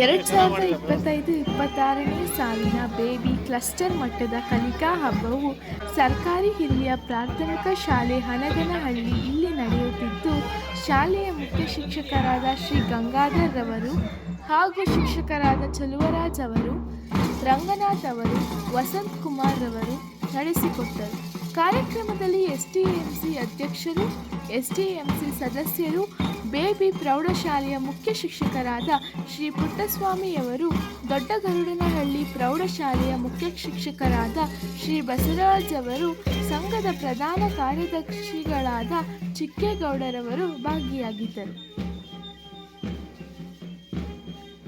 ಎರಡು ಸಾವಿರದ ಇಪ್ಪತ್ತೈದು ಇಪ್ಪತ್ತಾರನೇ ಸಾಲಿನ ಬೇಬಿ ಕ್ಲಸ್ಟರ್ ಮಟ್ಟದ ಕಲಿಕಾ ಹಬ್ಬವು ಸರ್ಕಾರಿ ಹಿರಿಯ ಪ್ರಾಥಮಿಕ ಶಾಲೆ ಹನಗನಹಳ್ಳಿ ಇಲ್ಲಿ ನಡೆಯುತ್ತಿದ್ದು, ಶಾಲೆಯ ಮುಖ್ಯ ಶಿಕ್ಷಕರಾದ ಶ್ರೀ ಗಂಗಾಧರ್ ರವರು ಹಾಗೂ ಶಿಕ್ಷಕರಾದ ಚಲುವರಾಜ್ ಅವರು, ರಂಗನಾಥ್ ಅವರು, ವಸಂತ್ ಕುಮಾರ್ ರವರು ನಡೆಸಿಕೊಟ್ಟರು. ಕಾರ್ಯಕ್ರಮದಲ್ಲಿ ಎಸ್ಟಿಎಂಸಿ ಅಧ್ಯಕ್ಷರು ಎಸ್ಟಿಎಂಸಿ ಸದಸ್ಯರು, ಬೇಬಿ ಪ್ರೌಢಶಾಲೆಯ ಮುಖ್ಯ ಶಿಕ್ಷಕರಾದ ಶ್ರೀ ಪುಟ್ಟಸ್ವಾಮಿಯವರು ದೊಡ್ಡಗರುಡನಹಳ್ಳಿ ಪ್ರೌಢಶಾಲೆಯ ಮುಖ್ಯ ಶಿಕ್ಷಕರಾದ ಶ್ರೀ ಬಸವರಾಜ್ ಅವರು, ಸಂಘದ ಪ್ರಧಾನ ಕಾರ್ಯದರ್ಶಿಗಳಾದ ಚಿಕ್ಕೇಗೌಡರವರು ಭಾಗಿಯಾಗಿದ್ದರು.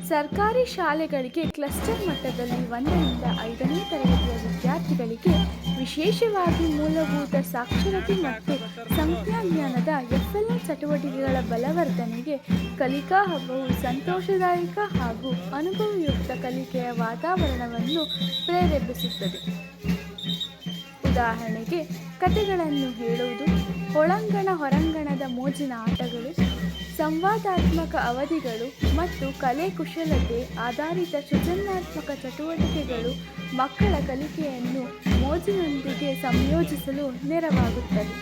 ಸರ್ಕಾರಿ ಶಾಲೆಗಳಿಗೆ ಕ್ಲಸ್ಟರ್ ಮಟ್ಟದಲ್ಲಿ ಒಂದರಿಂದ ಐದನೇ ತರಗತಿಯ ವಿದ್ಯಾರ್ಥಿಗಳಿಗೆ ವಿಶೇಷವಾಗಿ ಮೂಲಭೂತ ಸಾಕ್ಷರತೆ ಮತ್ತು ಸಂಜ್ಞಾಜ್ಞಾನದ ಎಫ್ಎಲ್ ಚಟುವಟಿಕೆಗಳ ಬಲವರ್ಧನೆಗೆ ಕಲಿಕಾ ಹಬ್ಬವು ಸಂತೋಷದಾಯಕ ಹಾಗೂ ಅನುಭವಯುಕ್ತ ಕಲಿಕೆಯ ವಾತಾವರಣವನ್ನು ಪ್ರೇರೇಪಿಸುತ್ತದೆ. ಉದಾಹರಣೆಗೆ, ಕಥೆಗಳನ್ನು ಹೇಳುವುದು, ಒಳಾಂಗಣ ಹೊರಾಂಗಣದ ಮೋಜಿನ ಆಟಗಳು ಸಂವಾದಾತ್ಮಕ ಅವಧಿಗಳು ಮತ್ತು ಕಲೆ ಕುಶಲತೆ ಆಧಾರಿತ ಸೃಜನಾತ್ಮಕ ಚಟುವಟಿಕೆಗಳು ಮಕ್ಕಳ ಕಲಿಕೆಯನ್ನು ಮೋಜಿನೊಂದಿಗೆ ಸಂಯೋಜಿಸಲು ನೆರವಾಗುತ್ತವೆ.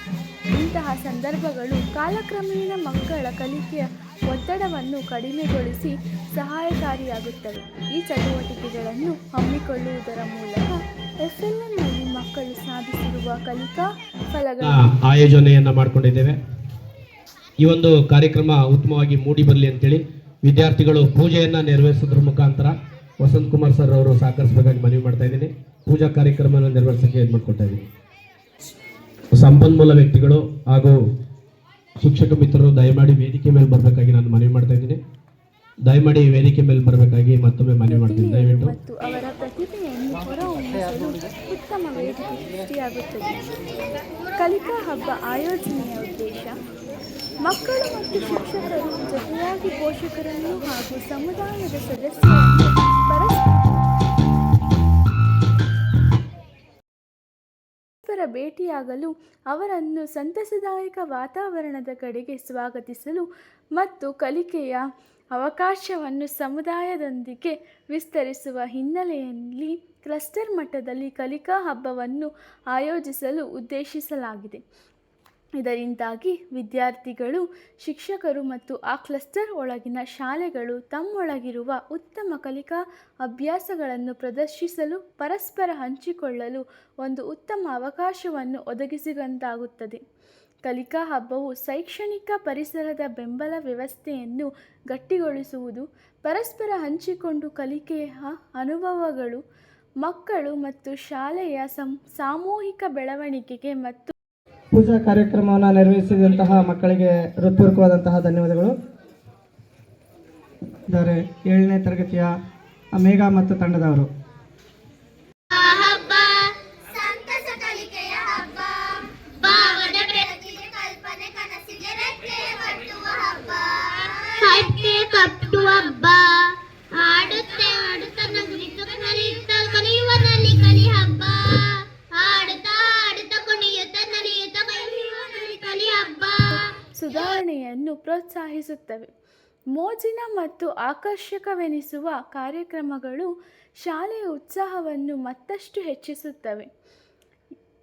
ಇಂತಹ ಸಂದರ್ಭಗಳು ಕಾಲಕ್ರಮೇಣ ಮಕ್ಕಳ ಕಲಿಕೆಯ ಒತ್ತಡವನ್ನು ಕಡಿಮೆಗೊಳಿಸಿ ಸಹಾಯಕಾರಿಯಾಗುತ್ತವೆ. ಈ ಚಟುವಟಿಕೆಗಳನ್ನು ಹಮ್ಮಿಕೊಳ್ಳುವುದರ ಮೂಲಕ ಎಸ್ಎಲ್ಎನ್ನಲ್ಲಿ ಮಕ್ಕಳು ಸಾಧಿಸಿರುವ ಕಲಿಕಾ ಫಲಗಳ ಆಯೋಜನೆಯನ್ನು ಮಾಡ್ಕೊಂಡಿದ್ದೇವೆ. ಈ ಒಂದು ಕಾರ್ಯಕ್ರಮ ಉತ್ತಮವಾಗಿ ಮೂಡಿ ಬರಲಿ ಅಂತೇಳಿ ವಿದ್ಯಾರ್ಥಿಗಳು ಪೂಜೆಯನ್ನು ನೆರವೇರಿಸೋದ್ರ ಮುಖಾಂತರ ವಸಂತ್ ಕುಮಾರ್ ಸರ್ ಅವರು ಸಹಕರಿಸಬೇಕಾಗಿ ಮನವಿ ಮಾಡ್ತಾ ಇದ್ದೀನಿ. ಪೂಜಾ ಕಾರ್ಯಕ್ರಮವನ್ನು ನೆರವೇರಿಸೋಕ್ಕೆ ಇದು ಮಾಡ್ಕೊಳ್ತಾ ಇದ್ದೀನಿ. ಸಂಪನ್ಮೂಲ ವ್ಯಕ್ತಿಗಳು ಹಾಗೂ ಶಿಕ್ಷಕ ಮಿತ್ರರು ದಯಮಾಡಿ ವೇದಿಕೆ ಮೇಲೆ ಬರಬೇಕಾಗಿ ನಾನು ಮನವಿ ಮಾಡ್ತಾ ಇದ್ದೀನಿ. ದಯಮಾಡಿ ವೇದಿಕೆ ಮೇಲೆ ಬರಬೇಕಾಗಿ ಮತ್ತೊಮ್ಮೆ ಮನವಿ ಮಾಡ್ತೀನಿ. ದಯವಿಟ್ಟು ಮತ್ತು ಅವರ ಪ್ರತಿಭೆಯನ್ನು ಹೊರಹೊಮ್ಮಿಸಲು ಉತ್ತಮ ಸೃಷ್ಟಿಯಾಗುತ್ತದೆ. ಕಲಿಕಾ ಹಬ್ಬ ಆಯೋಜನೆಯ ಉದ್ದೇಶ, ಮಕ್ಕಳು ಮತ್ತು ಶಿಕ್ಷಕರು ಜೊತೆಯಾಗಿ ಪೋಷಕರನ್ನು ಹಾಗೂ ಸಮುದಾಯದ ಸದಸ್ಯರು ಭೇಟಿಯಾಗಲು ಅವರನ್ನು ಸಂತಸದಾಯಕ ವಾತಾವರಣದ ಕಡೆಗೆ ಸ್ವಾಗತಿಸಲು ಮತ್ತು ಕಲಿಕೆಯ ಅವಕಾಶವನ್ನು ಸಮುದಾಯದೊಂದಿಗೆ ವಿಸ್ತರಿಸುವ ಹಿನ್ನೆಲೆಯಲ್ಲಿ ಕ್ಲಸ್ಟರ್ ಮಟ್ಟದಲ್ಲಿ ಕಲಿಕಾ ಹಬ್ಬವನ್ನು ಆಯೋಜಿಸಲು ಉದ್ದೇಶಿಸಲಾಗಿದೆ. ಇದರಿಂದಾಗಿ ವಿದ್ಯಾರ್ಥಿಗಳು, ಶಿಕ್ಷಕರು ಮತ್ತು ಆ ಕ್ಲಸ್ಟರ್ ಒಳಗಿನ ಶಾಲೆಗಳು ತಮ್ಮೊಳಗಿರುವ ಉತ್ತಮ ಕಲಿಕಾ ಅಭ್ಯಾಸಗಳನ್ನು ಪ್ರದರ್ಶಿಸಲು, ಪರಸ್ಪರ ಹಂಚಿಕೊಳ್ಳಲು ಒಂದು ಉತ್ತಮ ಅವಕಾಶವನ್ನು ಒದಗಿಸಿದಂತಾಗುತ್ತದೆ. ಕಲಿಕಾ ಹಬ್ಬವು ಶೈಕ್ಷಣಿಕ ಪರಿಸರದ ಬೆಂಬಲ ವ್ಯವಸ್ಥೆಯನ್ನು ಗಟ್ಟಿಗೊಳಿಸುವುದು, ಪರಸ್ಪರ ಹಂಚಿಕೊಂಡು ಕಲಿಕೆಯ ಅನುಭವಗಳು ಮಕ್ಕಳು ಮತ್ತು ಶಾಲೆಯ ಸಾಮೂಹಿಕ ಬೆಳವಣಿಗೆಗೆ ಮತ್ತು ಪೂಜಾ ಕಾರ್ಯಕ್ರಮವನ್ನು ನೆರವೇರಿಸಿದಂತಹ ಮಕ್ಕಳಿಗೆ ಹೃತ್ಪೂರ್ವಕವಾದಂತಹ ಧನ್ಯವಾದಗಳು. ಇದ್ದಾರೆ ಏಳನೇ ತರಗತಿಯ ಮೇಘ ಮತ್ತು ತಂಡದವರು. ಸುಧಾರಣೆಯನ್ನು ಪ್ರೋತ್ಸಾಹಿಸುತ್ತವೆ. ಮೋಜಿನ ಮತ್ತು ಆಕರ್ಷಕವೆನಿಸುವ ಕಾರ್ಯಕ್ರಮಗಳು ಶಾಲೆಯ ಉತ್ಸಾಹವನ್ನು ಮತ್ತಷ್ಟು ಹೆಚ್ಚಿಸುತ್ತವೆ.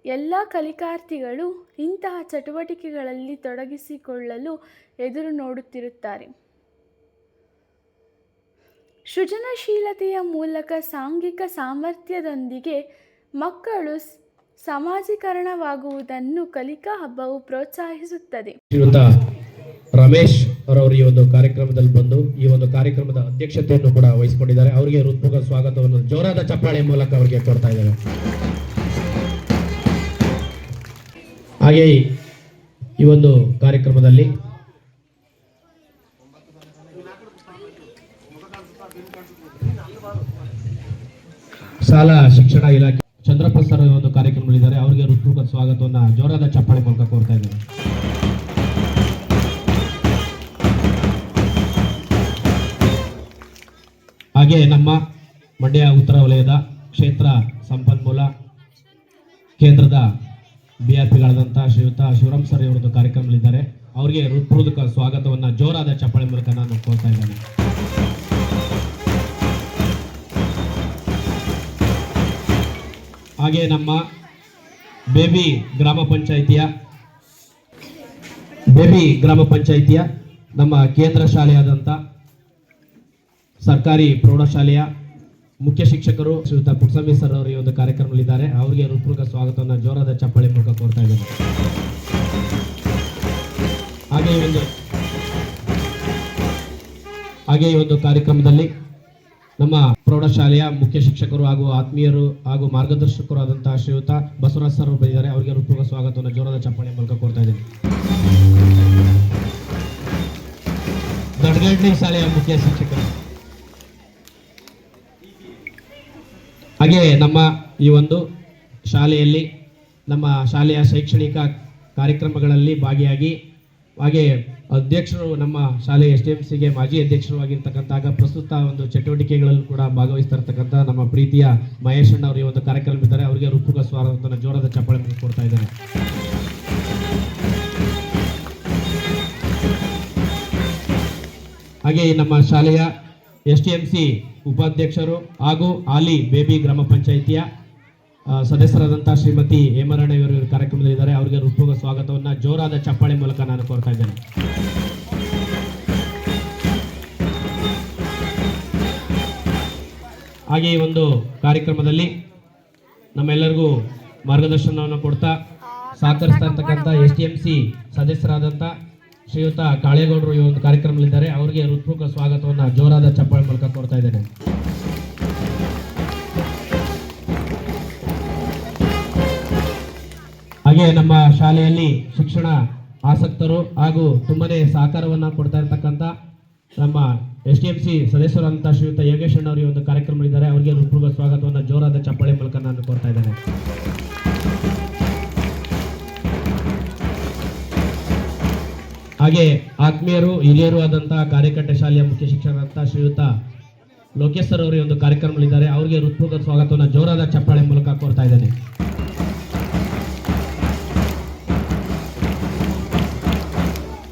ಎಲ್ಲ ಕಲಿಕಾರ್ಥಿಗಳು ಇಂತಹ ಚಟುವಟಿಕೆಗಳಲ್ಲಿ ತೊಡಗಿಸಿಕೊಳ್ಳಲು ಎದುರು ನೋಡುತ್ತಿರುತ್ತಾರೆ. ಸೃಜನಶೀಲತೆಯ ಮೂಲಕ ಸಾಂಘಿಕ ಸಾಮರ್ಥ್ಯದೊಂದಿಗೆ ಮಕ್ಕಳು ಸಮಾಜೀಕರಣವಾಗುವುದನ್ನು ಕಲಿಕಾ ಹಬ್ಬವು ಪ್ರೋತ್ಸಾಹಿಸುತ್ತದೆ. ರಮೇಶ್ ಅವರವರು ಈ ಒಂದು ಕಾರ್ಯಕ್ರಮದಲ್ಲಿ ಬಂದು ಈ ಒಂದು ಕಾರ್ಯಕ್ರಮದ ಅಧ್ಯಕ್ಷತೆಯನ್ನು ಕೂಡ ವಹಿಸಿಕೊಂಡಿದ್ದಾರೆ. ಅವರಿಗೆ ಹೃತ್ಪೂರ್ವ ಸ್ವಾಗತವನ್ನು ಜೋರಾದ ಚಪ್ಪಾಳೆ ಮೂಲಕ ಅವರಿಗೆ ಕೊಡ್ತಾ ಇದ್ದಾರೆ ಹಾಗೆ ಈ ಒಂದು ಕಾರ್ಯಕ್ರಮದಲ್ಲಿ ಶಾಲಾ ಶಿಕ್ಷಣ ಇಲಾಖೆ ಚಂದ್ರಪ್ಪ ಸರ್ ಒಂದು ಕಾರ್ಯಕ್ರಮದಲ್ಲಿದ್ದಾರೆ. ಅವರಿಗೆ ಹೃತ್ಪೂರ್ವ ಸ್ವಾಗತವನ್ನು ಜೋರಾದ ಚಪ್ಪಾಳೆ ಮೂಲಕ ಕೋರ್ತಾ ಇದ್ದೇವೆ. ಹಾಗೆ ನಮ್ಮ ಮಂಡ್ಯ ಉತ್ತರ ವಲಯದ ಕ್ಷೇತ್ರ ಸಂಪನ್ಮೂಲ ಕೇಂದ್ರದ ಬಿ ಆರ್ ಪಿಗಳಾದಂಥ ಶ್ರೀಯುತ ಶಿವರಾಮ್ ಸರ್ ಇವರದ್ದು ಕಾರ್ಯಕ್ರಮದಲ್ಲಿದ್ದಾರೆ. ಅವರಿಗೆ ಹೃತ್ಪೂರ್ವಕ ಸ್ವಾಗತವನ್ನು ಜೋರಾದ ಚಪ್ಪಾಳೆ ಮೂಲಕ ನಾನು ಕೋರ್ತಾ ಇದ್ದೇನೆ. ಹಾಗೆ ನಮ್ಮ ಬೇಬಿ ಗ್ರಾಮ ಪಂಚಾಯಿತಿಯ, ಬೇಬಿ ಗ್ರಾಮ ಪಂಚಾಯಿತಿಯ ನಮ್ಮ ಕೇಂದ್ರ ಶಾಲೆಯಾದಂಥ ಸರ್ಕಾರಿ ಪ್ರೌಢಶಾಲೆಯ ಮುಖ್ಯ ಶಿಕ್ಷಕರು ಶ್ರೀಯುತ ಪುಟ್ಸಮಿ ಸರ್ ಅವರು ಈ ಒಂದು ಕಾರ್ಯಕ್ರಮದಲ್ಲಿದ್ದಾರೆ. ಅವರಿಗೆ ಹೃತ್ಪೂರ್ವಕ ಸ್ವಾಗತವನ್ನು ಜೋರಾದ ಚಪ್ಪಾಳೆ ಮೂಲಕ ಕೋರ್ತಾ ಇದ್ದಾರೆ ಹಾಗೆ ಈ ಒಂದು ಹಾಗೆ ಈ ಒಂದು ಕಾರ್ಯಕ್ರಮದಲ್ಲಿ ನಮ್ಮ ಪ್ರೌಢಶಾಲೆಯ ಮುಖ್ಯ ಶಿಕ್ಷಕರು ಹಾಗೂ ಆತ್ಮೀಯರು ಹಾಗೂ ಮಾರ್ಗದರ್ಶಕರು ಆದಂತಹ ಶ್ರೀಯುತ ಬಸವರಾಜ್ ಸರ್ ಬಂದಿದ್ದಾರೆ. ಅವರಿಗೆ ಹೃತ್ಪೂರ್ವಕ ಸ್ವಾಗತವನ್ನು ಜೋರಾದ ಚಪ್ಪಾಳೆ ಮೂಲಕ ಕೋರ್ತಾ ಇದ್ದೇನೆ. ದಡ್ಗಡ್ಡಿ ಶಾಲೆಯ ಮುಖ್ಯ ಶಿಕ್ಷಕರು. ಹಾಗೆ ನಮ್ಮ ಈ ಒಂದು ಶಾಲೆಯಲ್ಲಿ, ನಮ್ಮ ಶಾಲೆಯ ಶೈಕ್ಷಣಿಕ ಕಾರ್ಯಕ್ರಮಗಳಲ್ಲಿ ಭಾಗಿಯಾಗಿ, ಹಾಗೆ ಅಧ್ಯಕ್ಷರು ನಮ್ಮ ಶಾಲೆ ಎಸ್ ಡಿ ಎಂ ಸಿಗೆ ಮಾಜಿ ಅಧ್ಯಕ್ಷರು ಆಗಿರ್ತಕ್ಕಂಥ ಆಗ ಪ್ರಸ್ತುತ ಒಂದು ಚಟುವಟಿಕೆಗಳಲ್ಲೂ ಕೂಡ ಭಾಗವಹಿಸ್ತಾ ಇರ್ತಕ್ಕಂಥ ನಮ್ಮ ಪ್ರೀತಿಯ ಮಹೇಶ್ ಅಣ್ಣ ಅವರು ಈ ಒಂದು ಕಾರ್ಯಕ್ರಮ ಇದ್ದಾರೆ. ಅವರಿಗೆ ರೂಪಕ ಸ್ವಾಗತವನ್ನು ಜೋರದ ಚಪ್ಪಾಳೆ ಕೊಡ್ತಾ ಇದ್ದಾರೆ ಹಾಗೆ ನಮ್ಮ ಶಾಲೆಯ ಎಸ್ ಟಿ ಎಂ ಸಿ ಉಪಾಧ್ಯಕ್ಷರು ಹಾಗೂ ಆಲಿ ಬೇಬಿ ಗ್ರಾಮ ಪಂಚಾಯಿತಿಯ ಸದಸ್ಯರಾದಂಥ ಶ್ರೀಮತಿ ಹೇಮರಾಣಿ ಇವರು ಕಾರ್ಯಕ್ರಮದಲ್ಲಿ ಕಾರ್ಯಕ್ರಮದಲ್ಲಿದ್ದಾರೆ ಅವರಿಗೆ ಹೃತ್ಪೂರ್ವ ಸ್ವಾಗತವನ್ನು. ಜೋರಾದ ಚಪ್ಪಾಳೆ ಮೂಲಕ ನಾನು ಕೋರ್ತಾ ಇದ್ದೇನೆ. ಹಾಗೆ ಈ ಒಂದು ಕಾರ್ಯಕ್ರಮದಲ್ಲಿ ನಮ್ಮೆಲ್ಲರಿಗೂ ಮಾರ್ಗದರ್ಶನವನ್ನು ಕೊಡ್ತಾ ಸಹಕರಿಸ್ತಾ ಇರ್ತಕ್ಕಂಥ ಎಸ್ ಟಿ ಎಂ ಸಿ ಸದಸ್ಯರಾದಂಥ ಶ್ರೀಯುತ ಕಾಳೇಗೌಡರು ಈ ಒಂದು ಕಾರ್ಯಕ್ರಮದಲ್ಲಿದ್ದಾರೆ. ಅವರಿಗೆ ಹೃತ್ಪೂರ್ವಕ ಸ್ವಾಗತವನ್ನು ಜೋರಾದ ಚಪ್ಪಾಳೆ ಮೂಲಕ ಕೊಡ್ತಾ ಇದ್ದೇನೆ. ಹಾಗೆ ನಮ್ಮ ಶಾಲೆಯಲ್ಲಿ ಶಿಕ್ಷಣ ಆಸಕ್ತರು ಹಾಗೂ ತುಂಬನೇ ಸಹಕಾರವನ್ನು ಕೊಡ್ತಾ ಇರತಕ್ಕಂಥ ನಮ್ಮ ಎಸ್ ಡಿ ಎಂ ಸಿ ಸದಸ್ಯರಾದಂಥ ಶ್ರೀಯುತ ಯೋಗೇಶ್ ಅಣ್ಣವರು ಈ ಒಂದು ಕಾರ್ಯಕ್ರಮದಲ್ಲಿದ್ದಾರೆ. ಅವರಿಗೆ ಹೃತ್ಪೂರ್ವಕ ಸ್ವಾಗತವನ್ನು ಜೋರಾದ ಚಪ್ಪಾಳೆ ಮೂಲಕ ನಾನು ಕೊಡ್ತಾ ಇದ್ದೇನೆ. ಹಾಗೆ ಆತ್ಮೀಯರು, ಹಿರಿಯರು ಆದಂತಹ ಕಾರ್ಯಕರ್ತ ಶಾಲೆಯ ಮುಖ್ಯ ಶಿಕ್ಷಕರಾದಂತಹ ಶ್ರೀಯುತ ಲೋಕೇಶ್ ಸರ್ ಅವರು ಒಂದು ಕಾರ್ಯಕ್ರಮಗಳಿದ್ದಾರೆ ಅವರಿಗೆ ಹೃತ್ಪೂರ್ವಕ ಸ್ವಾಗತವನ್ನು ಜೋರಾದ ಚಪ್ಪಾಳೆ ಮೂಲಕ ಕೋರ್ತಾ ಇದ್ದೇನೆ.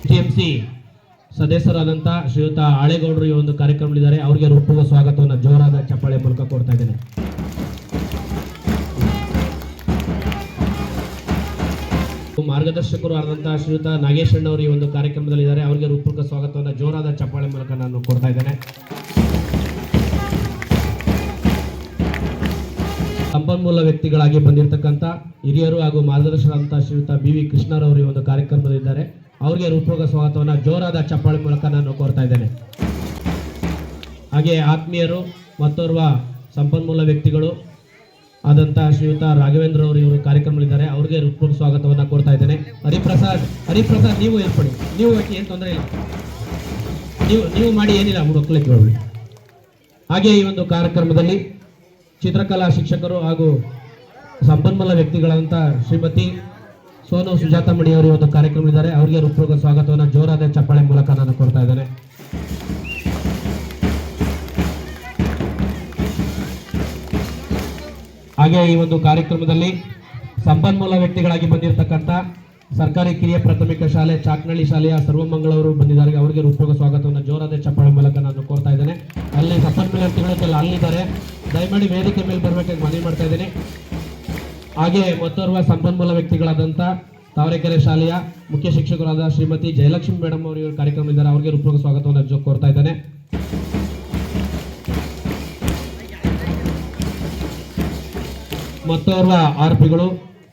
ಟಿಎಂಸಿ ಸದಸ್ಯರಾದಂಥ ಶ್ರೀಯುತ ಆಳೇಗೌಡರು ಈ ಒಂದು ಕಾರ್ಯಕ್ರಮಗಳಿದ್ದಾರೆ ಅವರಿಗೆ ಹೃತ್ಪೂರ್ವಕ ಸ್ವಾಗತವನ್ನು ಜೋರಾದ ಚಪ್ಪಾಳೆ ಮೂಲಕ ಕೋರ್ತಾ ಇದ್ದೇನೆ. ಮಾರ್ಗದರ್ಶಕರು ಆದಂತಹ ಶ್ರೀಯುತ ನಾಗೇಶ್ ಅಣ್ಣವರು ಈ ಒಂದು ಕಾರ್ಯಕ್ರಮದಲ್ಲಿ ಇದ್ದಾರೆ. ಅವರಿಗೆ ಹೃತ್ಪೂರ್ವಕ ಸ್ವಾಗತವನ್ನು ಜೋರಾದ ಚಪ್ಪಾಳೆ ಮೂಲಕ ನಾನು ಕೊಡ್ತಾ ಇದ್ದೇನೆ. ಸಂಪನ್ಮೂಲ ವ್ಯಕ್ತಿಗಳಾಗಿ ಬಂದಿರತಕ್ಕಂಥ ಹಿರಿಯರು ಹಾಗೂ ಮಾರ್ಗದರ್ಶಕರಾದಂತಹ ಶ್ರೀಯುತ ಬಿ ವಿ ಕೃಷ್ಣರವರು ಈ ಒಂದು ಕಾರ್ಯಕ್ರಮದಲ್ಲಿದ್ದಾರೆ ಅವರಿಗೆ ಹೃತ್ಪೂರ್ವಕ ಸ್ವಾಗತವನ್ನು ಜೋರಾದ ಚಪ್ಪಾಳೆ ಮೂಲಕ ನಾನು ಕೋರ್ತಾ ಇದ್ದೇನೆ. ಹಾಗೆ ಆತ್ಮೀಯರು ಮತ್ತೋರ್ವ ಸಂಪನ್ಮೂಲ ವ್ಯಕ್ತಿಗಳು ಆದಂತಹ ಶ್ರೀಯುತ ರಾಘವೇಂದ್ರ ಅವರು ಇವರು ಕಾರ್ಯಕ್ರಮದಲ್ಲಿದ್ದಾರೆ. ಅವ್ರಿಗೆ ಹೃತ್ಪೂರ್ವಕ ಸ್ವಾಗತವನ್ನು ಕೋರ್ತಾ ಇದ್ದೇನೆ. ಹರಿಪ್ರಸಾದ್ ಹರಿಪ್ರಸಾದ್, ನೀವು ಏರ್ಪಡಿ. ನೀವು ಯಾಕೆ ಏನು ತೊಂದರೆ ಇಲ್ಲ? ನೀವು ನೀವು ಮಾಡಿ ಏನಿಲ್ಲ ಮಕ್ಕಳಿಗೆ ಹೋಗ್ಬಿಡಿ ಹಾಗೆ ಈ ಒಂದು ಕಾರ್ಯಕ್ರಮದಲ್ಲಿ ಚಿತ್ರಕಲಾ ಶಿಕ್ಷಕರು ಹಾಗೂ ಸಂಪನ್ಮೂಲ ವ್ಯಕ್ತಿಗಳಂತ ಶ್ರೀಮತಿ ಸೋನು ಸುಜಾತ ಮಣಿ ಅವರು ಈ ಕಾರ್ಯಕ್ರಮ ಕಾರ್ಯಕ್ರಮದಲ್ಲಿದ್ದಾರೆ. ಅವರಿಗೆ ಹೃತ್ಪೂರ್ವಕ ಸ್ವಾಗತವನ್ನು ಜೋರಾದ ಚಪ್ಪಾಳೆ ಮೂಲಕ ನಾನು ಕೊಡ್ತಾ ಇದ್ದೇನೆ. ಹಾಗೆ ಈ ಒಂದು ಕಾರ್ಯಕ್ರಮದಲ್ಲಿ ಸಂಪನ್ಮೂಲ ವ್ಯಕ್ತಿಗಳಾಗಿ ಬಂದಿರತಕ್ಕಂಥ ಸರ್ಕಾರಿ ಕಿರಿಯ ಪ್ರಾಥಮಿಕ ಶಾಲೆ ಚಾಕ್ನಳ್ಳಿ ಶಾಲೆಯ ಸರ್ವಮಂಗಳವರು ಬಂದಿದ್ದಾರೆ. ಅವರಿಗೆ ಹೃತ್ಪೂರ್ವಕ ಸ್ವಾಗತವನ್ನು ಜೋರಾದ ಚಪ್ಪಾಳೆ ಮೂಲಕ ನಾನು ಕೋರ್ತಾ ಇದ್ದೇನೆ. ಅಲ್ಲಿ ಸಂಪನ್ಮೂಲ ವ್ಯಕ್ತಿಗಳು ಅಲ್ಲಿದ್ದಾರೆ. ದಯಮಾಡಿ ವೇದಿಕೆ ಮೇಲೆ ಬರಬೇಕಾಗಿ ಮನವಿ ಮಾಡ್ತಾ ಇದ್ದೇನೆ. ಹಾಗೆ ಮತ್ತೋರ್ವ ಸಂಪನ್ಮೂಲ ವ್ಯಕ್ತಿಗಳಾದಂಥ ತಾವರೆಕೆರೆ ಶಾಲೆಯ ಮುಖ್ಯ ಶಿಕ್ಷಕರಾದ ಶ್ರೀಮತಿ ಜಯಲಕ್ಷ್ಮಿ ಮೇಡಮ್ ಅವರು ಕಾರ್ಯಕ್ರಮ ಇದ್ದಾರೆ. ಅವರಿಗೆ ಉಪಯೋಗ ಸ್ವಾಗತವನ್ನು ಕೋರ್ತಾ ಇದ್ದೇನೆ. ಮತ್ತೋರ್ವ ಆರೋಪಿಗಳು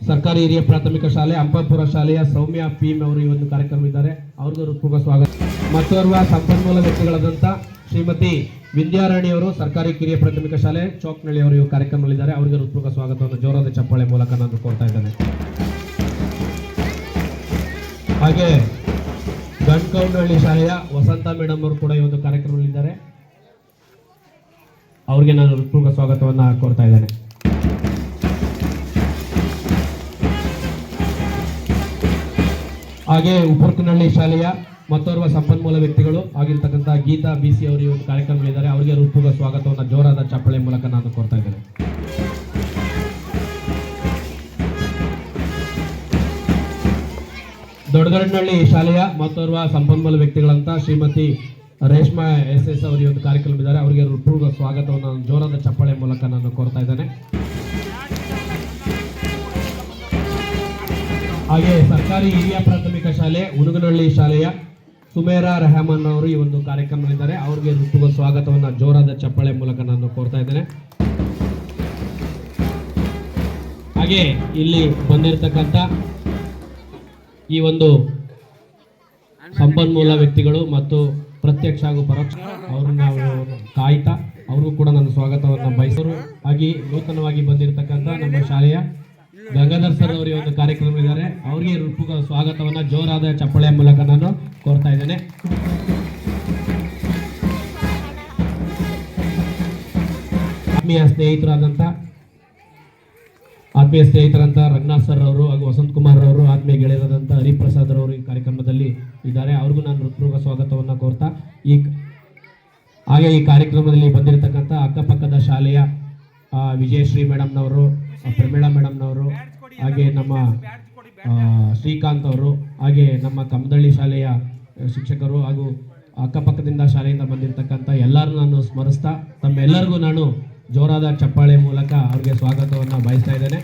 ಸರ್ಕಾರಿ ಹಿರಿಯ ಪ್ರಾಥಮಿಕ ಶಾಲೆ ಅಂಪಾಪುರ ಶಾಲೆಯ ಸೌಮ್ಯ ಪೀಮ್ ಅವರು ಈ ಒಂದು ಕಾರ್ಯಕ್ರಮ ಇದ್ದಾರೆ ಅವ್ರಿಗೂ ಹೃತ್ಪೂರ್ವ ಸ್ವಾಗತ. ಮತ್ತೋರ್ವ ಸಂಪನ್ಮೂಲ ವ್ಯಕ್ತಿಗಳಾದಂಥ ಶ್ರೀಮತಿ ವಿದ್ಯಾರಾಣಿ ಅವರು ಸರ್ಕಾರಿ ಕಿರಿಯ ಪ್ರಾಥಮಿಕ ಶಾಲೆ, ಚೌಕ್ನಳ್ಳಿ ಅವರು ಈ ಕಾರ್ಯಕ್ರಮದಲ್ಲಿದ್ದಾರೆ. ಅವರಿಗೆ ಹೃತ್ಪೂರ್ವ ಸ್ವಾಗತವನ್ನು ಜೋರಾದ ಚಪ್ಪಾಳೆ ಮೂಲಕ ನಾನು ಕೊಡ್ತಾ ಇದ್ದೇನೆ. ಹಾಗೆ ಗಂಡ್ಕೌನಹಳ್ಳಿ ಶಾಲೆಯ ವಸಂತ ಮೇಡಮ್ ಅವರು ಕೂಡ ಈ ಒಂದು ಕಾರ್ಯಕ್ರಮದಲ್ಲಿದ್ದಾರೆ. ಅವ್ರಿಗೆ ನಾನು ಹೃತ್ಪೂರ್ವ ಸ್ವಾಗತವನ್ನು ಕೊಡ್ತಾ ಇದ್ದೇನೆ. ಹಾಗೆ ಉಪರ್ಕನಹಳ್ಳಿ ಶಾಲೆಯ ಮತ್ತೋರ್ವ ಸಂಪನ್ಮೂಲ ವ್ಯಕ್ತಿಗಳು ಆಗಿರ್ತಕ್ಕಂಥ ಗೀತಾ ಬಿ ಸಿ ಅವರು ಈ ಒಂದು ಕಾರ್ಯಕ್ರಮಗಳಿದ್ದಾರೆ ಅವರಿಗೆ ಹೃತ್ಪೂರ್ವ ಸ್ವಾಗತವನ್ನು, ಜೋರಾದ ಚಪ್ಪಳೆ ಮೂಲಕ ನಾನು ಕೋರ್ತಾ ಇದ್ದೇನೆ. ದೊಡ್ಡಗರಡ್ನಹಳ್ಳಿ ಶಾಲೆಯ ಮತ್ತೋರ್ವ ಸಂಪನ್ಮೂಲ ವ್ಯಕ್ತಿಗಳಂತ ಶ್ರೀಮತಿ ರೇಷ್ಮಾ ಎಸ್ ಎಸ್ ಅವರು ಒಂದು ಇದ್ದಾರೆ. ಅವರಿಗೆ ಹೃತ್ಪೂರ್ವ ಸ್ವಾಗತವನ್ನು, ಜೋರಾದ ಚಪ್ಪಳೆ ಮೂಲಕ ನಾನು ಕೋರ್ತಾ ಇದ್ದೇನೆ. ಹಾಗೆ ಸರ್ಕಾರಿ ಹಿರಿಯ ಪ್ರಾಥಮಿಕ ಶಾಲೆ ಉನುಗನಹಳ್ಳಿ ಶಾಲೆಯ ಸುಮೇರಾ ರೆಹಮಾನ್ ಅವರು ಈ ಒಂದು ಕಾರ್ಯಕ್ರಮದಲ್ಲಿದ್ದಾರೆ. ಅವ್ರಿಗೆ ಹೃತ್ಪೂರ್ವಕ ಸ್ವಾಗತವನ್ನು ಜೋರಾದ ಚಪ್ಪಾಳೆ ಮೂಲಕ ನಾನು ಕೋರ್ತಾ ಇದ್ದೇನೆ. ಹಾಗೆ ಇಲ್ಲಿ ಬಂದಿರತಕ್ಕಂಥ ಈ ಒಂದು ಸಂಪನ್ಮೂಲ ವ್ಯಕ್ತಿಗಳು ಮತ್ತು ಪ್ರತ್ಯಕ್ಷ ಹಾಗೂ ಪರೋಕ್ಷ ಅವ್ರನ್ನ ಕಾಯ್ತಾ, ಅವ್ರಿಗೂ ಕೂಡ ನಾನು ಸ್ವಾಗತವನ್ನು ಬಯಸರು ಹಾಗೆ ನೂತನವಾಗಿ ಬಂದಿರತಕ್ಕಂಥ ನಮ್ಮ ಶಾಲೆಯ ಗಂಗಾಧರ್ ಸರ್ ಅವರು ಒಂದು ಕಾರ್ಯಕ್ರಮ ಇದ್ದಾರೆ ಅವರಿಗೆ ರೂಪುಗ ಸ್ವಾಗತವನ್ನು ಜೋರಾದ ಚಪ್ಪಾಳೆ ಮೂಲಕ ನಾನು ಕೋರ್ತಾ ಇದ್ದೇನೆ. ಆತ್ಮೀಯ ಸ್ನೇಹಿತರಾದಂಥ ಆತ್ಮೀಯ ಸ್ನೇಹಿತರಂತ ರಂಗನಾಥ್ ಸರ್ ಅವರು ಹಾಗೂ ವಸಂತ್ ಕುಮಾರ್ ಅವರು, ಆತ್ಮೀಯ ಗೆಳೆಯರಾದಂಥ ಹರಿಪ್ರಸಾದ್ ಅವರು ಈ ಕಾರ್ಯಕ್ರಮದಲ್ಲಿ ಇದ್ದಾರೆ. ಅವ್ರಿಗೂ ನಾನು ಹೃತ್ಪೂರ್ವಕ ಸ್ವಾಗತವನ್ನು ಕೋರ್ತಾ, ಈ ಹಾಗೆ ಈ ಕಾರ್ಯಕ್ರಮದಲ್ಲಿ ಬಂದಿರತಕ್ಕಂಥ ಅಕ್ಕಪಕ್ಕದ ಶಾಲೆಯ ವಿಜಯಶ್ರೀ ಮೇಡಮ್ನವರು ಪ್ರಮೀಳಾ ಮೇಡಮ್ನವರು ಹಾಗೆ ನಮ್ಮ ಶ್ರೀಕಾಂತ್ ಅವರು ಹಾಗೆ ನಮ್ಮ ಕಮದಳ್ಳಿ ಶಾಲೆಯ ಶಿಕ್ಷಕರು ಹಾಗೂ ಅಕ್ಕಪಕ್ಕದಿಂದ ಶಾಲೆಯಿಂದ ಬಂದಿರತಕ್ಕಂಥ ಎಲ್ಲರೂ ನಾನು ಸ್ಮರಿಸ್ತಾ ತಮ್ಮೆಲ್ಲರಿಗೂ ನಾನು ಜೋರಾದ ಚಪ್ಪಾಳೆ ಮೂಲಕ ಅವ್ರಿಗೆ ಸ್ವಾಗತವನ್ನು ಬಯಸ್ತಾ ಇದ್ದೇನೆ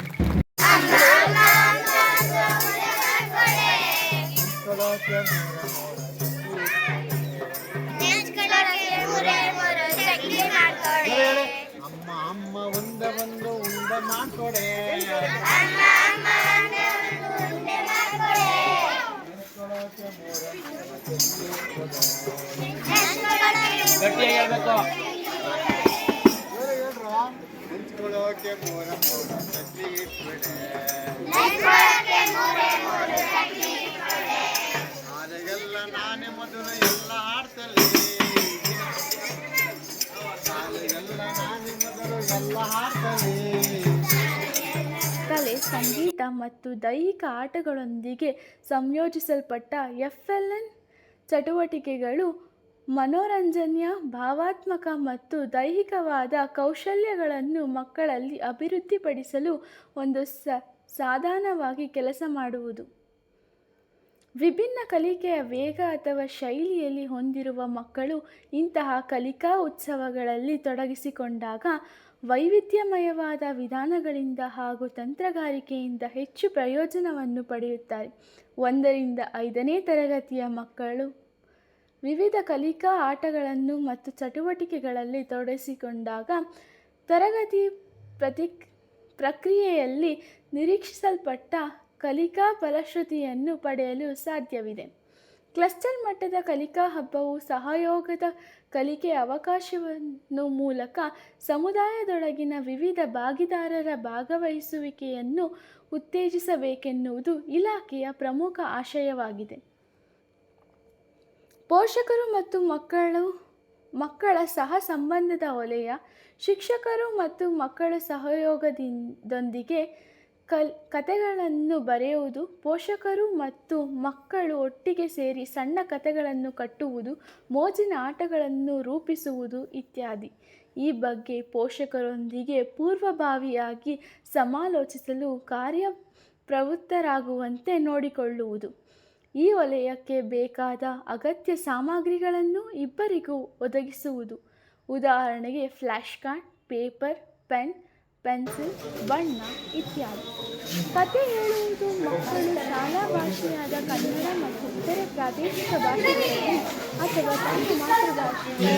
ಉಂಡ ಮಾಡ್ಕೊಡೆ ಗಟ್ಟಿಯಾಗಿ ಹೇಳ್ಬೇಕು ಹಂಚ್ಕೊಳ್ಳೋಕೆ ಮೂರ ಮೂರು ಎಲ್ಲ ಹಾಡ್ತಲ್ಲಿ ಶಾಲೆಗೆಲ್ಲ ನಾನೇ ಎಲ್ಲ ಹಾಡ್ತಲ್ಲಿ ಸಂಗೀತ ಮತ್ತು ದೈಹಿಕ ಆಟಗಳೊಂದಿಗೆ ಸಂಯೋಜಿಸಲ್ಪಟ್ಟ ಎಫ್ ಎಲ್ ಎನ್ ಚಟುವಟಿಕೆಗಳು ಮನೋರಂಜನೆಯ, ಭಾವಾತ್ಮಕ ಮತ್ತು ದೈಹಿಕವಾದ ಕೌಶಲ್ಯಗಳನ್ನು ಮಕ್ಕಳಲ್ಲಿ ಅಭಿವೃದ್ಧಿಪಡಿಸಲು ಒಂದು ಸ, ಸಾಧನವಾಗಿ ಕೆಲಸ ಮಾಡುವುದು. ವಿಭಿನ್ನ ಕಲಿಕೆಯ ವೇಗ ಅಥವಾ ಶೈಲಿಯಲ್ಲಿ ಹೊಂದಿರುವ ಮಕ್ಕಳು ಇಂತಹ ಕಲಿಕಾ ಉತ್ಸವಗಳಲ್ಲಿ ತೊಡಗಿಸಿಕೊಂಡಾಗ ವೈವಿಧ್ಯಮಯವಾದ ವಿಧಾನಗಳಿಂದ ಹಾಗೂ ತಂತ್ರಗಾರಿಕೆಯಿಂದ ಹೆಚ್ಚು ಪ್ರಯೋಜನವನ್ನು ಪಡೆಯುತ್ತಾರೆ. ಒಂದರಿಂದ ಐದನೇ ತರಗತಿಯ ಮಕ್ಕಳು ವಿವಿಧ ಕಲಿಕಾ ಆಟಗಳನ್ನು ಮತ್ತು ಚಟುವಟಿಕೆಗಳಲ್ಲಿ ತೊಡಗಿಸಿಕೊಂಡಾಗ ತರಗತಿ ಪ್ರತಿ ಪ್ರಕ್ರಿಯೆಯಲ್ಲಿ ನಿರೀಕ್ಷಿಸಲ್ಪಟ್ಟ ಕಲಿಕಾ ಫಲಶ್ರುತಿಯನ್ನು ಪಡೆಯಲು ಸಾಧ್ಯವಿದೆ. ಕ್ಲಸ್ಟರ್ ಮಟ್ಟದ ಕಲಿಕಾ ಹಬ್ಬವು ಸಹಯೋಗದ ಕಲಿಕೆಯ ಅವಕಾಶವನ್ನು ಮೂಲಕ ಸಮುದಾಯದೊಳಗಿನ ವಿವಿಧ ಭಾಗಿದಾರರ ಭಾಗವಹಿಸುವಿಕೆಯನ್ನು ಉತ್ತೇಜಿಸಬೇಕೆನ್ನುವುದು ಇಲಾಖೆಯ ಪ್ರಮುಖ ಆಶಯವಾಗಿದೆ. ಪೋಷಕರು ಮತ್ತು ಮಕ್ಕಳು, ಮಕ್ಕಳ ಸಹ ಸಂಬಂಧದ ವಲಯ, ಶಿಕ್ಷಕರು ಮತ್ತು ಮಕ್ಕಳ ಸಹಯೋಗದೊಂದಿಗೆ ಕಲ್ ಕತೆಗಳನ್ನು ಬರೆಯುವುದು, ಪೋಷಕರು ಮತ್ತು ಮಕ್ಕಳು ಒಟ್ಟಿಗೆ ಸೇರಿ ಸಣ್ಣ ಕತೆಗಳನ್ನು ಕಟ್ಟುವುದು, ಮೋಜಿನ ಆಟಗಳನ್ನು ರೂಪಿಸುವುದು ಇತ್ಯಾದಿ. ಈ ಬಗ್ಗೆ ಪೋಷಕರೊಂದಿಗೆ ಪೂರ್ವಭಾವಿಯಾಗಿ ಸಮಾಲೋಚಿಸಲು ಕಾರ್ಯ ಪ್ರವೃತ್ತರಾಗುವಂತೆ ನೋಡಿಕೊಳ್ಳುವುದು. ಈ ವಲಯಕ್ಕೆ ಬೇಕಾದ ಅಗತ್ಯ ಸಾಮಗ್ರಿಗಳನ್ನು ಇಬ್ಬರಿಗೂ ಒದಗಿಸುವುದು. ಉದಾಹರಣೆಗೆ flash card, paper, pen pencil, ಬಣ್ಣ ಇತ್ಯಾದಿ. ಕತೆ ಹೇಳುವುದು ಮಕ್ಕಳು ಶಾಲಾ ಭಾಷೆಯಾದ ಕನ್ನಡ ಮತ್ತು ಇತರೆ ಪ್ರಾದೇಶಿಕ ಭಾಷೆಗಳಲ್ಲಿ ಅಥವಾ ತಮ್ಮ ಮಾತೃಭಾಷೆಯಲ್ಲಿ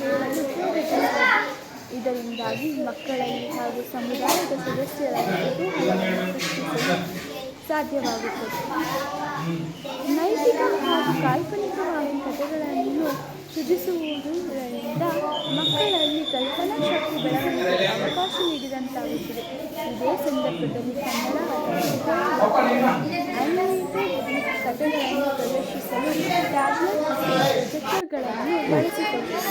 ಹೇಳಲು ಇದರಿಂದಾಗಿ ಮಕ್ಕಳಲ್ಲಿ ಹಾಗೂ ಸಮುದಾಯದ ಸೃಷ್ಟಿಸಲು ಸಾಧ್ಯವಾಗುತ್ತದೆ. ನೈತಿಕ ಹಾಗೂ ಕಾಲ್ಪನಿಕವಾಗಿ ಕಥೆಗಳನ್ನು ಸೃಜಿಸುವುದರಿಂದ ಮಕ್ಕಳಲ್ಲಿ ಕಲ್ಪನಾ ಶಕ್ತಿ ಬೆಳವಣಿಗೆಗೆ ಅವಕಾಶ ನೀಡಿದಂತಾಗುತ್ತದೆ. ಇದೇ ಸಂದರ್ಭದಲ್ಲಿ ಕನ್ನಡ ಆನಿಮೇಟೆಡ್ ಕಥೆಗಳನ್ನು ಪ್ರದರ್ಶಿಸಲು ಟ್ಯಾಬ್ಲೆಟ್ ಮತ್ತು ಪ್ರೊಜೆಕ್ಟರ್ಗಳನ್ನು ಸಂತೋಷದ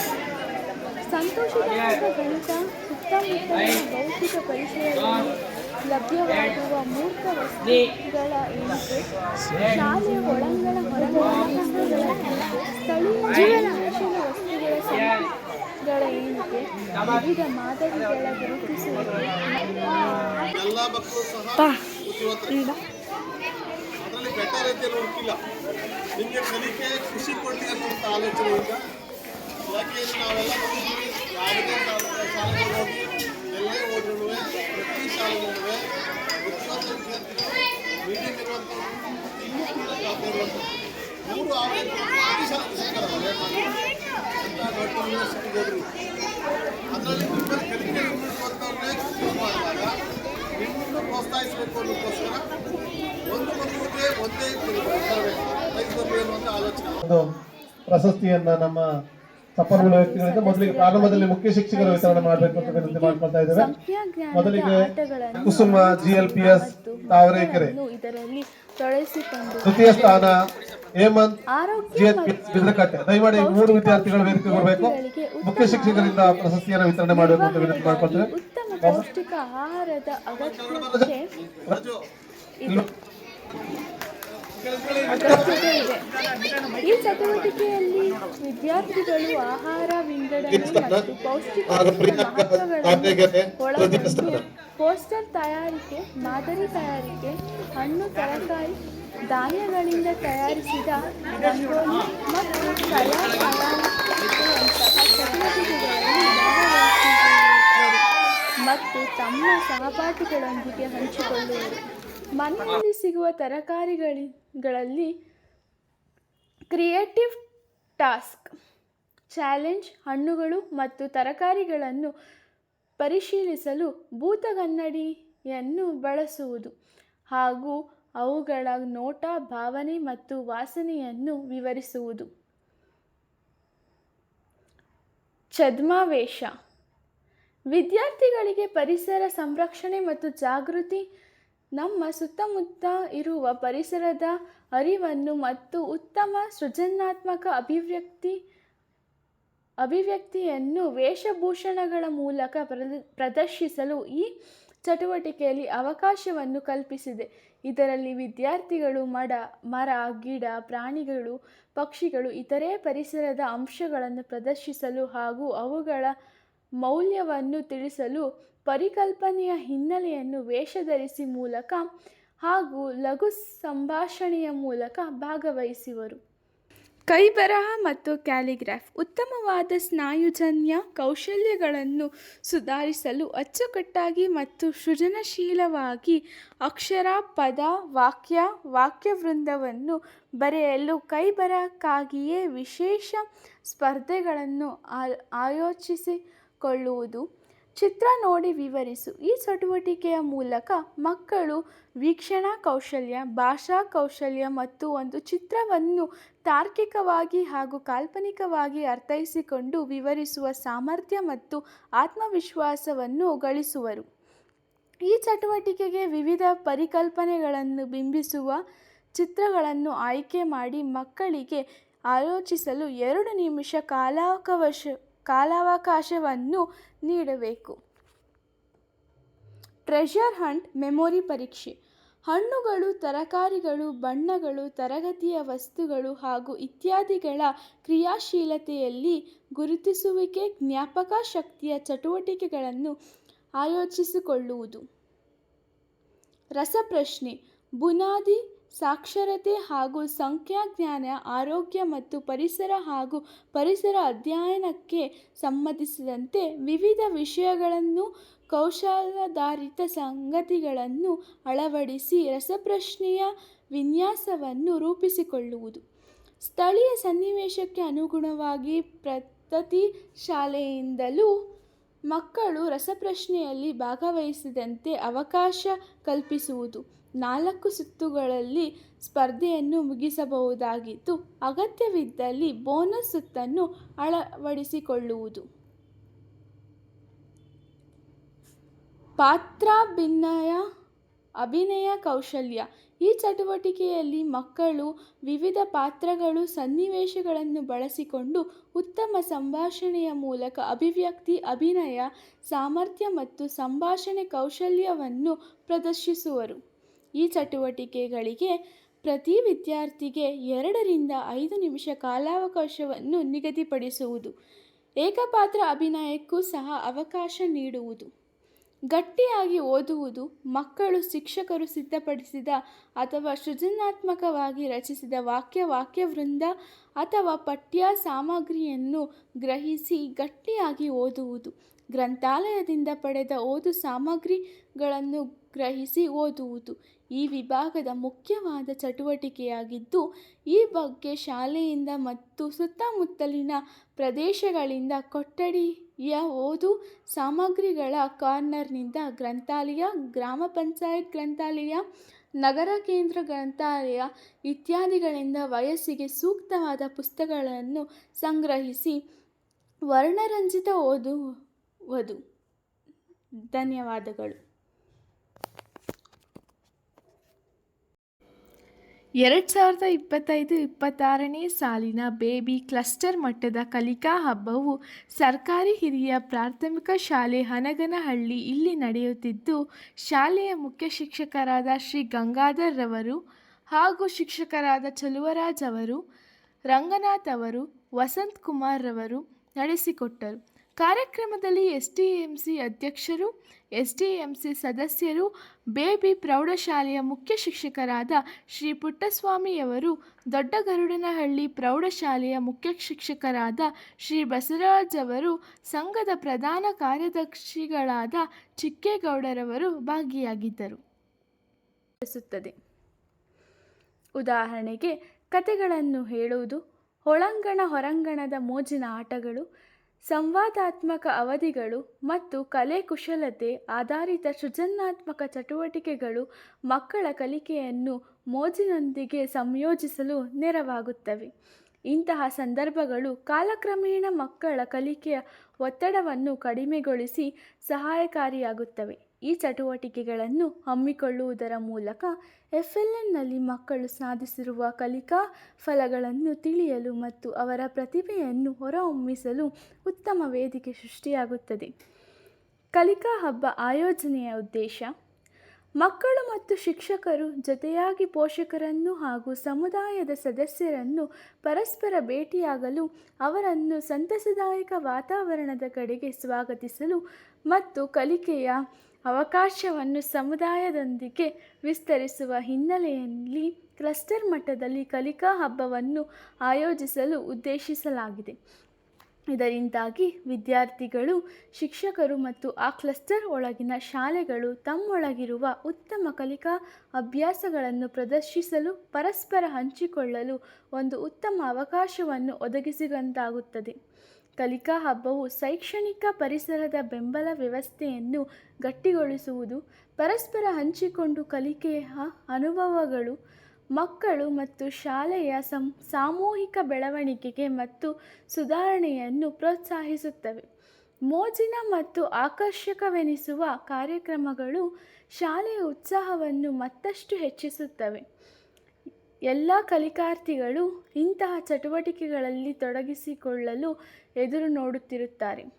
ಸಂತೋಷದಾಯಕ ಗಣಿತ, ಸುತ್ತಮುತ್ತಲಿನ ಭೌತಿಕ ಪರಿಸರದಲ್ಲಿ ಲಭ್ಯವಾಗುವ ಮೂರ್ತ ವಸ್ತುಗಳ ಎಣಿಕೆ ಶಾಲೆಯ ಒಳಂಗಣ ಹೊರಗಡೆ ಸ್ಥಳೀಯ ಗಳ ಏಣಿಗೆ ವಿವಿಧ ಮಾದರಿಗಳ ಗುರುತಿಸುವುದು ಅದರಲ್ಲಿ ಬೆಟರ್ ರೀತಿಯಲ್ಲಿ ನಿಮಗೆ ಕಲಿಕೆ ಖುಷಿ ಕೊಡಲಿ ಅನ್ನುವಂಥ ಆಲೋಚನೆ ಇಲ್ಲ ಯಾಕೆ ನಾವೆಲ್ಲ ಯಾವುದೇ ಶಾಲೆಗೆ ಹೋಗಿ ಎಲ್ಲೇ ಓದಿರುವೆ ಪ್ರತಿ ಶಾಲೆಗಳಿವೆ ವಿದ್ಯಾರ್ಥಿಗಳು ಮೀಡಿಯಂ ಇರುವಂಥವ್ರು ಇನ್ನೂ ಕೂಡ ಜಾಬ್ ಇರುವಂಥದ್ದು. ಮೂರು ಆವೃತ್ತಿ ಪ್ರತಿ ಶಾಲೆಗೆ ಹೋದ್ರು ಅದರಲ್ಲಿ ನಿಮ್ಮಲ್ಲಿ ಕಲಿಕೆ ಇರುವಂಥವ್ರನ್ನೇ choose ಮಾಡುವಾಗ ನಿಮ್ಮನ್ನು ಪ್ರೋತ್ಸಾಹಿಸಬೇಕು ಅನ್ನೋದಕ್ಕೋಸ್ಕರ ಒಂದು ಮಗುವಿಗೆ ಒಂದೇ ಆಲೋಚನೆ. ಒಂದು ಪ್ರಶಸ್ತಿಯನ್ನ ನಮ್ಮ ಸಂಪನ್ಮೂಲ ವ್ಯಕ್ತಿಗಳಿಂದ ಮೊದಲಿಗೆ ಪ್ರಾರಂಭದಲ್ಲಿ ಮುಖ್ಯ ಶಿಕ್ಷಕರ ವಿತರಣೆ ಮಾಡಬೇಕು ಅಂತ ವಿನಂತಿ ಮಾಡ್ಕೊಳ್ತಾ ಇದ್ದೇವೆ. ಮೊದಲಿಗೆ Kusuma GLPS L P S ಇದರಲ್ಲಿ ತೊಡಗಿಸಿಕೊಂಡು ತೃತೀಯ ಸ್ಥಾನ ಹೇಮಂತ್ ಬಿದ್ರಕಟ್ಟೆ. ದಯಮಾಡಿ ಮೂರು ವಿದ್ಯಾರ್ಥಿಗಳು ವೇದಿಕೆ ಬರಬೇಕು ಮುಖ್ಯ ಶಿಕ್ಷಕರಿಂದ ಪ್ರಶಸ್ತಿಯನ್ನು ವಿತರಣೆ ಮಾಡಬೇಕು ಅಂತ ವಿನಂತಿ ಮಾಡ್ಕೊಳ್ತೇವೆ. ಪೌಷ್ಟಿಕ ಆಹಾರದ ಅಗತ್ಯತೆ ಈ ಚಟುವಟಿಕೆಯಲ್ಲಿ ವಿದ್ಯಾರ್ಥಿಗಳು ಆಹಾರ ವಿಂಗಡಣೆ ಮತ್ತು ಒಳಗೊಂಡು ಪೋಸ್ಟರ್ ತಯಾರಿಕೆ ಮಾದರಿ ತಯಾರಿಕೆ ಹಣ್ಣು ತರಕಾರಿ ಧಾನ್ಯಗಳಿಂದ ತಯಾರಿಸಿದ ರಂಗೋಲಿ ಮತ್ತು ಕಲಾ ತಯಾರಿಸುವಂತಹ ಚಟುವಟಿಕೆಗಳಲ್ಲಿ ಭಾಗವಹಿಸುವರು ಮತ್ತು ತಮ್ಮ ಸಹಪಾಠಿಗಳೊಂದಿಗೆ ಹಂಚಿಕೊಳ್ಳುವರು ಮನೆಯಲ್ಲಿ ಸಿಗುವ ತರಕಾರಿಗಳಲ್ಲಿ ಕ್ರಿಯೇಟಿವ್ ಟಾಸ್ಕ್, ಚಾಲೆಂಜ್, ಹಣ್ಣುಗಳು ಮತ್ತು ತರಕಾರಿಗಳನ್ನು ಪರಿಶೀಲಿಸಲು ಭೂತಗನ್ನಡಿಯನ್ನು ಬಳಸುವುದು ಹಾಗೂ ಅವುಗಳ ನೋಟ, ಭಾವನೆ ಮತ್ತು ವಾಸನೆಯನ್ನು ವಿವರಿಸುವುದು. ಛದ್ಮಾವೇಶ, ವಿದ್ಯಾರ್ಥಿಗಳಿಗೆ ಪರಿಸರ ಸಂರಕ್ಷಣೆ ಮತ್ತು ಜಾಗೃತಿ ನಮ್ಮ ಸುತ್ತಮುತ್ತ ಇರುವ ಪರಿಸರದ ಅರಿವನ್ನು ಮತ್ತು ಉತ್ತಮ ಸೃಜನಾತ್ಮಕ ಅಭಿವ್ಯಕ್ತಿ, ಅಭಿವ್ಯಕ್ತಿಯನ್ನು ವೇಷಭೂಷಣಗಳ ಮೂಲಕ ಪ್ರದ- ಪ್ರದರ್ಶಿಸಲು ಈ ಚಟುವಟಿಕೆಯಲ್ಲಿ ಅವಕಾಶವನ್ನು ಕಲ್ಪಿಸಿದೆ. ಇದರಲ್ಲಿ ವಿದ್ಯಾರ್ಥಿಗಳು, ಮಡ, ಮರ, ಗಿಡ, ಪ್ರಾಣಿಗಳು, ಪಕ್ಷಿಗಳು, ಇತರೆ ಪರಿಸರದ ಅಂಶಗಳನ್ನು ಪ್ರದರ್ಶಿಸಲು ಹಾಗೂ ಅವುಗಳ ಮೌಲ್ಯವನ್ನು ತಿಳಿಸಲು ಪರಿಕಲ್ಪನೆಯ ಹಿನ್ನೆಲೆಯನ್ನು ವೇಷಧರಿಸಿ ಮೂಲಕ ಹಾಗೂ ಲಘು ಸಂಭಾಷಣೆಯ ಮೂಲಕ ಭಾಗವಹಿಸುವರು. ಕೈಬರಹ ಮತ್ತು ಕ್ಯಾಲಿಗ್ರಾಫ್ ಉತ್ತಮವಾದ ಸ್ನಾಯುಜನ್ಯ ಕೌಶಲ್ಯಗಳನ್ನು ಸುಧಾರಿಸಲು ಅಚ್ಚುಕಟ್ಟಾಗಿ ಮತ್ತು ಸೃಜನಶೀಲವಾಗಿ ಅಕ್ಷರ, ಪದ, ವಾಕ್ಯ, ವಾಕ್ಯವೃಂದವನ್ನು ಬರೆಯಲು ಕೈಬರಹಕ್ಕಾಗಿಯೇ ವಿಶೇಷ ಸ್ಪರ್ಧೆಗಳನ್ನು ಆಯೋಜಿಸಿಕೊಳ್ಳುವುದು. ಚಿತ್ರ ನೋಡಿ ವಿವರಿಸು. ಈ ಚಟುವಟಿಕೆಯ ಮೂಲಕ ಮಕ್ಕಳು ವೀಕ್ಷಣಾ ಕೌಶಲ್ಯ, ಭಾಷಾ ಕೌಶಲ್ಯ ಮತ್ತು ಒಂದು ಚಿತ್ರವನ್ನು ತಾರ್ಕಿಕವಾಗಿ ಹಾಗೂ ಕಾಲ್ಪನಿಕವಾಗಿ ಅರ್ಥೈಸಿಕೊಂಡು ವಿವರಿಸುವ ಸಾಮರ್ಥ್ಯ ಮತ್ತು ಆತ್ಮವಿಶ್ವಾಸವನ್ನು ಗಳಿಸುವರು. ಈ ಚಟುವಟಿಕೆಗೆ ವಿವಿಧ ಪರಿಕಲ್ಪನೆಗಳನ್ನು ಬಿಂಬಿಸುವ ಚಿತ್ರಗಳನ್ನು ಆಯ್ಕೆ ಮಾಡಿ ಮಕ್ಕಳಿಗೆ ಆಲೋಚಿಸಲು ಎರಡು ನಿಮಿಷ ಕಾಲಾವಕಾಶ ಕಾಲಾವಕಾಶವನ್ನು ನೀಡಬೇಕು. ಟ್ರೆಷರ್ ಹಂಟ್ ಮೆಮೊರಿ ಪರೀಕ್ಷೆ. ಹಣ್ಣುಗಳು, ತರಕಾರಿಗಳು, ಬಣ್ಣಗಳು, ತರಗತಿಯ ವಸ್ತುಗಳು ಹಾಗೂ ಇತ್ಯಾದಿಗಳ ಕ್ರಿಯಾಶೀಲತೆಯಲ್ಲಿ ಗುರುತಿಸುವಿಕೆ, ಜ್ಞಾಪಕ ಶಕ್ತಿಯ ಚಟುವಟಿಕೆಗಳನ್ನು ಆಯೋಜಿಸಿಕೊಳ್ಳುವುದು. ರಸಪ್ರಶ್ನೆ. ಬುನಾದಿ ಸಾಕ್ಷರತೆ ಹಾಗೂ ಸಂಖ್ಯಾಜ್ಞಾನ, ಆರೋಗ್ಯ ಮತ್ತು ಪರಿಸರ ಹಾಗೂ ಪರಿಸರ ಅಧ್ಯಯನಕ್ಕೆ ಸಂಬಂಧಿಸಿದಂತೆ ವಿವಿಧ ವಿಷಯಗಳನ್ನು, ಕೌಶಲಾಧಾರಿತ ಸಂಗತಿಗಳನ್ನು ಅಳವಡಿಸಿ ರಸಪ್ರಶ್ನೆಯ ವಿನ್ಯಾಸವನ್ನು ರೂಪಿಸಿಕೊಳ್ಳುವುದು. ಸ್ಥಳೀಯ ಸನ್ನಿವೇಶಕ್ಕೆ ಅನುಗುಣವಾಗಿ ಪ್ರತಿ ಶಾಲೆಯಿಂದಲೂ ಮಕ್ಕಳು ರಸಪ್ರಶ್ನೆಯಲ್ಲಿ ಭಾಗವಹಿಸಿದಂತೆ ಅವಕಾಶ ಕಲ್ಪಿಸುವುದು. ನಾಲ್ಕು ಸುತ್ತುಗಳಲ್ಲಿ ಸ್ಪರ್ಧೆಯನ್ನು ಮುಗಿಸಬಹುದಾಗಿದ್ದು ಅಗತ್ಯವಿದ್ದಲ್ಲಿ ಬೋನಸ್ ಸುತ್ತನ್ನು ಅಳವಡಿಸಿಕೊಳ್ಳುವುದು. ಪಾತ್ರಾಭಿನಯ, ಅಭಿನಯ ಕೌಶಲ್ಯ. ಈ ಚಟುವಟಿಕೆಯಲ್ಲಿ ಮಕ್ಕಳು ವಿವಿಧ ಪಾತ್ರಗಳು, ಸನ್ನಿವೇಶಗಳನ್ನು ಬಳಸಿಕೊಂಡು ಉತ್ತಮ ಸಂಭಾಷಣೆಯ ಮೂಲಕ ಅಭಿವ್ಯಕ್ತಿ, ಅಭಿನಯ, ಸಾಮರ್ಥ್ಯ ಮತ್ತು ಸಂಭಾಷಣೆ ಕೌಶಲ್ಯವನ್ನು ಪ್ರದರ್ಶಿಸುವರು. ಈ ಚಟುವಟಿಕೆಗಳಿಗೆ ಪ್ರತಿ ವಿದ್ಯಾರ್ಥಿಗೆ ಎರಡರಿಂದ ಐದು ನಿಮಿಷ ಕಾಲಾವಕಾಶವನ್ನು ನಿಗದಿಪಡಿಸುವುದು, ಏಕಪಾತ್ರ ಅಭಿನಯಕ್ಕೂ ಸಹ ಅವಕಾಶ ನೀಡುವುದು. ಗಟ್ಟಿಯಾಗಿ ಓದುವುದು ಮಕ್ಕಳು ಶಿಕ್ಷಕರು ಸಿದ್ಧಪಡಿಸಿದ ಅಥವಾ ಸೃಜನಾತ್ಮಕವಾಗಿ ರಚಿಸಿದ ವಾಕ್ಯ ವಾಕ್ಯವೃಂದ ಅಥವಾ ಪಠ್ಯ ಸಾಮಗ್ರಿಯನ್ನು ಗ್ರಹಿಸಿ ಗಟ್ಟಿಯಾಗಿ ಓದುವುದು. ಗ್ರಂಥಾಲಯದಿಂದ ಪಡೆದ ಓದು ಸಾಮಗ್ರಿಗಳನ್ನು ಗ್ರಹಿಸಿ ಓದುವುದು. ಈ ವಿಭಾಗದ ಮುಖ್ಯವಾದ ಚಟುವಟಿಕೆಯಾಗಿದ್ದು, ಈ ಬಗ್ಗೆ ಶಾಲೆಯಿಂದ ಮತ್ತು ಸುತ್ತಮುತ್ತಲಿನ ಪ್ರದೇಶಗಳಿಂದ ಕೊಠಡಿಯ ಓದು ಸಾಮಗ್ರಿಗಳ ಕಾರ್ನರ್ನಿಂದ ಗ್ರಂಥಾಲಯ, ಗ್ರಾಮ ಪಂಚಾಯತ್ ಗ್ರಂಥಾಲಯ, ನಗರ ಕೇಂದ್ರ ಗ್ರಂಥಾಲಯ ಇತ್ಯಾದಿಗಳಿಂದ ವಯಸ್ಸಿಗೆ ಸೂಕ್ತವಾದ ಪುಸ್ತಕಗಳನ್ನು ಸಂಗ್ರಹಿಸಿ ವರ್ಣರಂಜಿತ ಓದುವುದು ಧನ್ಯವಾದಗಳು. ಎರಡು ಸಾವಿರದ ಇಪ್ಪತ್ತೈದು, ಇಪ್ಪತ್ತಾರನೇ ಸಾಲಿನ ಬೇಬಿ ಕ್ಲಸ್ಟರ್ ಮಟ್ಟದ ಕಲಿಕಾ ಹಬ್ಬವು ಸರ್ಕಾರಿ ಹಿರಿಯ ಪ್ರಾಥಮಿಕ ಶಾಲೆ ಹನಗನಹಳ್ಳಿ ಇಲ್ಲಿ ನಡೆಯುತ್ತಿದ್ದು, ಶಾಲೆಯ ಮುಖ್ಯ ಶಿಕ್ಷಕರಾದ ಶ್ರೀ ಗಂಗಾಧರ್ ರವರು ಹಾಗೂ ಶಿಕ್ಷಕರಾದ ಚಲುವರಾಜ್ ಅವರು, ರಂಗನಾಥ್ ಅವರು, ವಸಂತ್ ಕುಮಾರ್ ರವರು ನಡೆಸಿಕೊಟ್ಟರು. ಕಾರ್ಯಕ್ರಮದಲ್ಲಿ ಎಸ್ ಟಿ ಎಂ ಸಿ ಅಧ್ಯಕ್ಷರು ಎಸ್ ಡಿ ಎಂ ಸಿ ಸದಸ್ಯರು, ಬೇಬಿ ಪ್ರೌಢಶಾಲೆಯ ಮುಖ್ಯ ಶಿಕ್ಷಕರಾದ ಶ್ರೀ ಪುಟ್ಟಸ್ವಾಮಿಯವರು ದೊಡ್ಡಗರುಡನಹಳ್ಳಿ ಪ್ರೌಢಶಾಲೆಯ ಮುಖ್ಯ ಶಿಕ್ಷಕರಾದ ಶ್ರೀ ಬಸವರಾಜ್ ಅವರು, ಸಂಘದ ಪ್ರಧಾನ ಕಾರ್ಯದರ್ಶಿಗಳಾದ ಚಿಕ್ಕೇಗೌಡರವರು ಭಾಗಿಯಾಗಿದ್ದರು. ಉದಾಹರಣೆಗೆ, ಕತೆಗಳನ್ನು ಹೇಳುವುದು, ಒಳಾಂಗಣ ಹೊರಾಂಗಣದ ಮೋಜಿನ ಆಟಗಳು ಸಂವಾದಾತ್ಮಕ ಅವಧಿಗಳು ಮತ್ತು ಕಲೆ ಕುಶಲತೆ ಆಧಾರಿತ ಸೃಜನಾತ್ಮಕ ಚಟುವಟಿಕೆಗಳು ಮಕ್ಕಳ ಕಲಿಕೆಯನ್ನು ಮೋಜಿನೊಂದಿಗೆ ಸಂಯೋಜಿಸಲು ನೆರವಾಗುತ್ತವೆ. ಇಂತಹ ಸಂದರ್ಭಗಳು ಕಾಲಕ್ರಮೇಣ ಮಕ್ಕಳ ಕಲಿಕೆಯ ಒತ್ತಡವನ್ನು ಕಡಿಮೆಗೊಳಿಸಿ ಸಹಾಯಕಾರಿಯಾಗುತ್ತವೆ. ಈ ಚಟುವಟಿಕೆಗಳನ್ನು ಹಮ್ಮಿಕೊಳ್ಳುವುದರ ಮೂಲಕ ಎಫ್ ಎಲ್ ಎನ್ನಲ್ಲಿ ಮಕ್ಕಳು ಸಾಧಿಸಿರುವ ಕಲಿಕಾ ಫಲಗಳನ್ನು ತಿಳಿಯಲು ಮತ್ತು ಅವರ ಪ್ರತಿಭೆಯನ್ನು ಹೊರಹೊಮ್ಮಿಸಲು ಉತ್ತಮ ವೇದಿಕೆ ಸೃಷ್ಟಿಯಾಗುತ್ತದೆ. ಕಲಿಕಾ ಹಬ್ಬ ಆಯೋಜನೆಯ ಉದ್ದೇಶ, ಮಕ್ಕಳು ಮತ್ತು ಶಿಕ್ಷಕರು ಜೊತೆಯಾಗಿ ಪೋಷಕರನ್ನು ಹಾಗೂ ಸಮುದಾಯದ ಸದಸ್ಯರನ್ನು ಪರಸ್ಪರ ಭೇಟಿಯಾಗಲು, ಅವರನ್ನು ಸಂತಸದಾಯಕ ವಾತಾವರಣದ ಕಡೆಗೆ ಸ್ವಾಗತಿಸಲು ಮತ್ತು ಕಲಿಕೆಯ ಅವಕಾಶವನ್ನು ಸಮುದಾಯದೊಂದಿಗೆ ವಿಸ್ತರಿಸುವ ಹಿನ್ನೆಲೆಯಲ್ಲಿ ಕ್ಲಸ್ಟರ್ ಮಟ್ಟದಲ್ಲಿ ಕಲಿಕಾ ಹಬ್ಬವನ್ನು ಆಯೋಜಿಸಲು ಉದ್ದೇಶಿಸಲಾಗಿದೆ. ಇದರಿಂದಾಗಿ ವಿದ್ಯಾರ್ಥಿಗಳು, ಶಿಕ್ಷಕರು ಮತ್ತು ಆ ಕ್ಲಸ್ಟರ್ ಒಳಗಿನ ಶಾಲೆಗಳು ತಮ್ಮೊಳಗಿರುವ ಉತ್ತಮ ಕಲಿಕಾ ಅಭ್ಯಾಸಗಳನ್ನು ಪ್ರದರ್ಶಿಸಲು, ಪರಸ್ಪರ ಹಂಚಿಕೊಳ್ಳಲು ಒಂದು ಉತ್ತಮ ಅವಕಾಶವನ್ನು ಒದಗಿಸಿದಂತಾಗುತ್ತದೆ. ಕಲಿಕಾ ಹಬ್ಬವು ಶೈಕ್ಷಣಿಕ ಪರಿಸರದ ಬೆಂಬಲ ವ್ಯವಸ್ಥೆಯನ್ನು ಗಟ್ಟಿಗೊಳಿಸುವುದು. ಪರಸ್ಪರ ಹಂಚಿಕೊಂಡು ಕಲಿಕೆಯ ಅನುಭವಗಳು, ಮಕ್ಕಳು ಮತ್ತು ಶಾಲೆಯ ಸಾಮೂಹಿಕ ಬೆಳವಣಿಗೆಗೆ ಮತ್ತು ಸುಧಾರಣೆಯನ್ನು ಪ್ರೋತ್ಸಾಹಿಸುತ್ತವೆ. ಮೋಜಿನ ಮತ್ತು ಆಕರ್ಷಕವೆನಿಸುವ ಕಾರ್ಯಕ್ರಮಗಳು ಶಾಲೆಯ ಉತ್ಸಾಹವನ್ನು ಮತ್ತಷ್ಟು ಹೆಚ್ಚಿಸುತ್ತವೆ. ಎಲ್ಲ ಕಲಿಕಾರ್ಥಿಗಳು ಇಂತಹ ಚಟುವಟಿಕೆಗಳಲ್ಲಿ ತೊಡಗಿಸಿಕೊಳ್ಳಲು ಎದುರು ನೋಡುತ್ತಿರುತ್ತಾರೆ.